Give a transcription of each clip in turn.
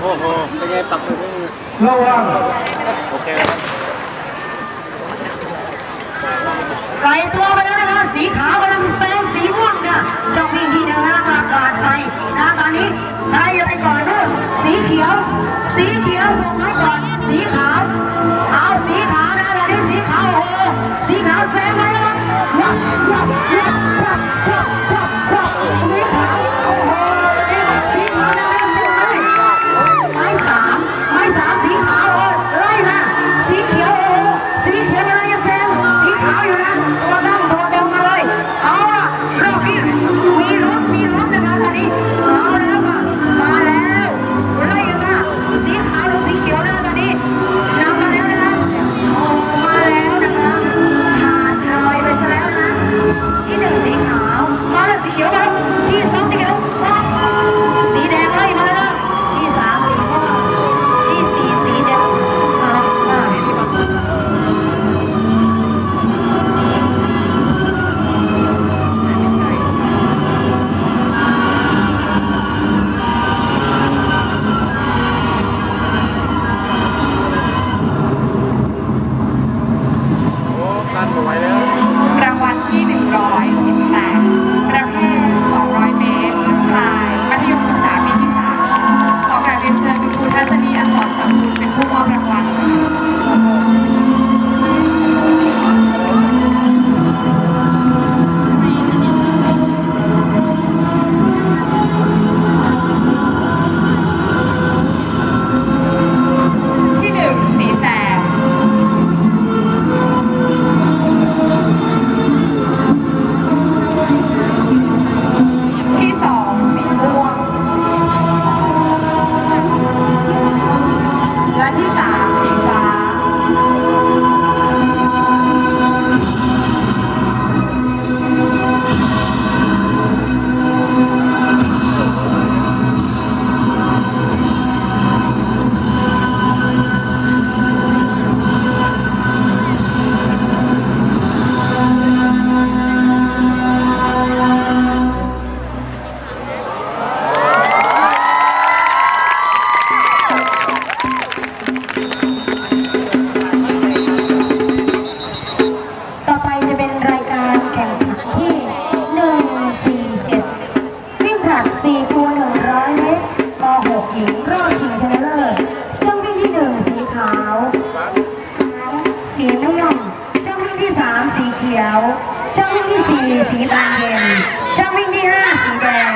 โอ้โหเป็นไงปักมือระวังโอเคครับไก่ตัวไปแล้วนะคะสีขาวกำลังแปลงสีม่วงเนี่ยจะวิ่งที่เดินน้าตากลาดไปนะตอนนี้ใครจะไปก่อนนู่นสีเขียว สีเขียวส่งให้ก่อนสีขาว ยวช่องวิ่งที่สี่สีบานเย็นช่องวิ่งที่ห้าสีแดง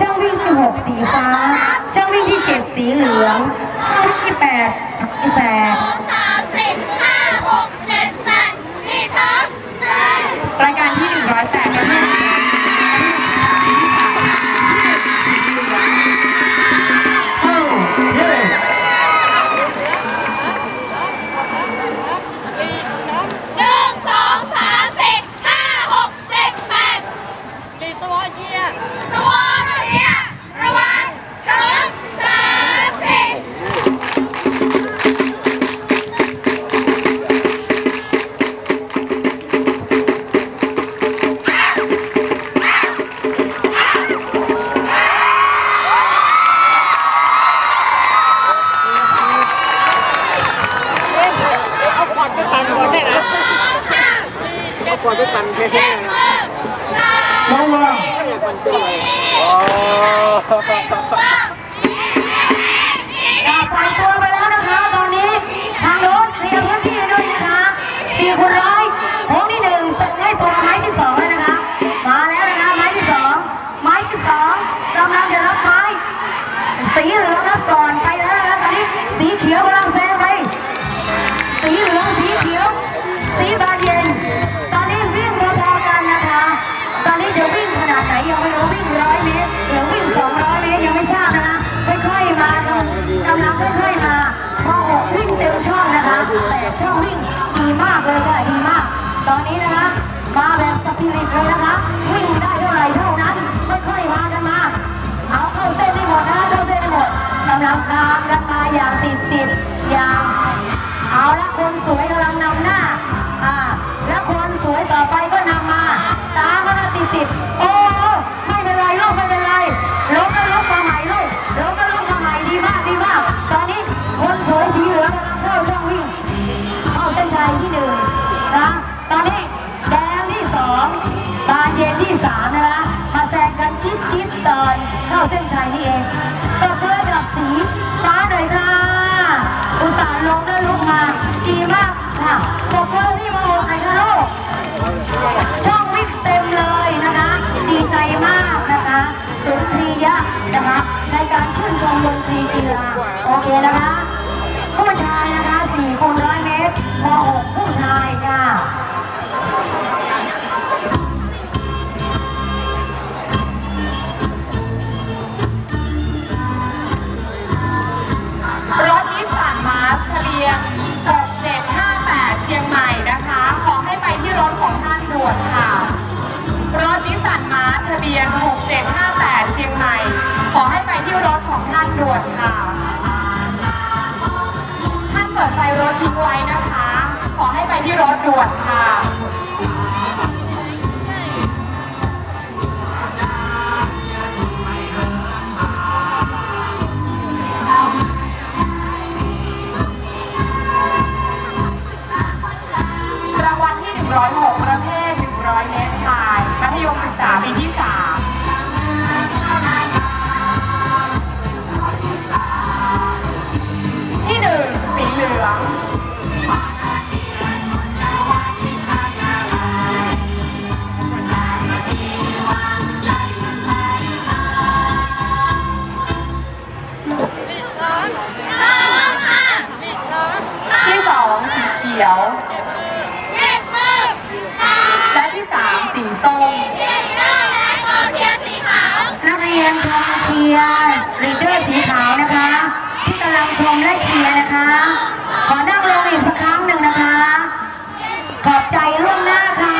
ช่องวิ่งที่หกสีฟ้าช่องวิ่งที่เจ็ดสีเหลืองช่องวิ่งที่แปดสีแสด นนี้นะคะมาแบบสปิริตเลยนะคะ วิ่งได้เท่าไหร่เท่านั้น ค่อยๆพากันมา เอาเข้าเส้นได้หมดนะเข้าเส้นได้หมดกำลังตามกันมาอย่างติดติด เดินเข้าเส้นชัยนี่เองตบมือกับสีฟ้าหน่อยค่ะ อุตส่าห์ลงแล้วลุกมา ดีมากค่ะตบมือที่มาหกหน่อยค่ะลูกช่องวิ่งเต็มเลยนะคะ ดีใจมากนะคะสุนทรียะนะคะ ในการชื่นชมดนตรีกีฬาโอเคนะคะ ผู้ชายนะคะ4คูณร้อยเมตรม .6 ผู้ชายค่ะ ปิดไฟรถทิ้งไว้นะคะ ขอให้ไปที่รถด่วนค่ะรางวัลที่ 106 ประเภท 100 เมตรชาย มัธยมศึกษาปีที่ 3 และที่สามสีส้มนักเรียนชมเชียร์ลีดเดอร์สีขาวนะคะ ที่กำลังชมและเชียร์นะคะ ขอนั่งลงอีกสักครั้งหนึ่งนะคะ ขอบใจล่วงหน้าค่ะ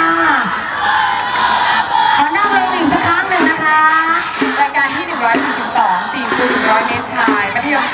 ขอนั่งลงอีกสักครั้งหนึ่งนะคะ รายการที่ 142 4คูร้อยเมตรชายมัธยม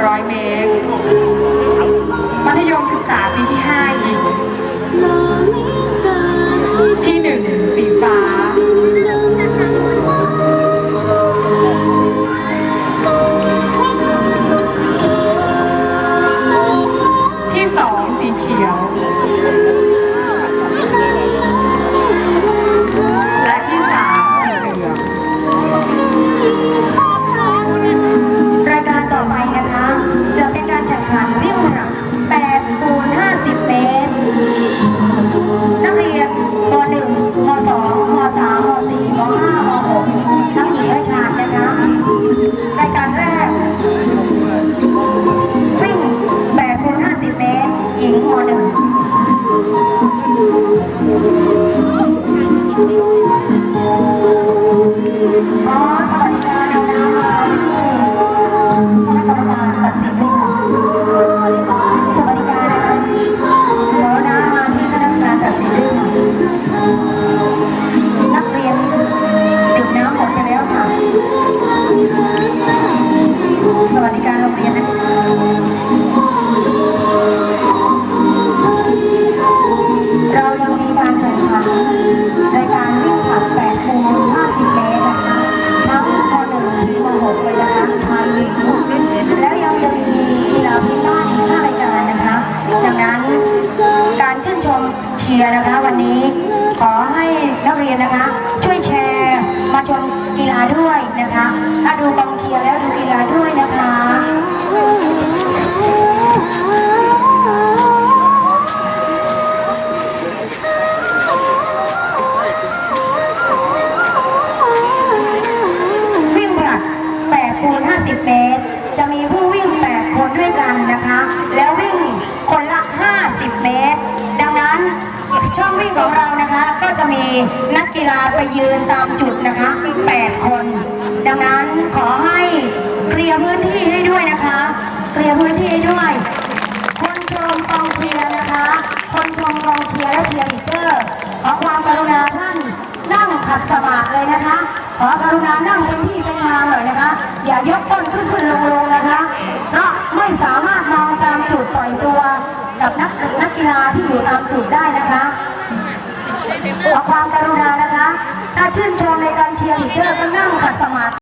crime นักกีฬาไปยืนตามจุดนะคะ 8 คน ดังนั้นขอให้เคลียร์พื้นที่ให้ด้วยนะคะ เคลียร์พื้นที่ให้ด้วย คนชมกองเชียร์นะคะ คนชมกองเชียร์และเชียร์ลีดเดอร์ ขอความกรุณาท่านนั่งขัดสมาธิเลยนะคะ ขอกรุณานั่งเป็นที่เป็นทางหน่อยนะคะ อย่ายกก้นขึ้นขึ้นลงลงนะคะ เพราะไม่สามารถมองตามจุดปล่อยตัว กับนักนักกีฬาที่อยู่ตามจุดได้นะคะ ขอความกรุณานะคะ ถ้าชื่นชมในการเชียร์ลีดเดอร์ก็นั่งขัดสมาธิ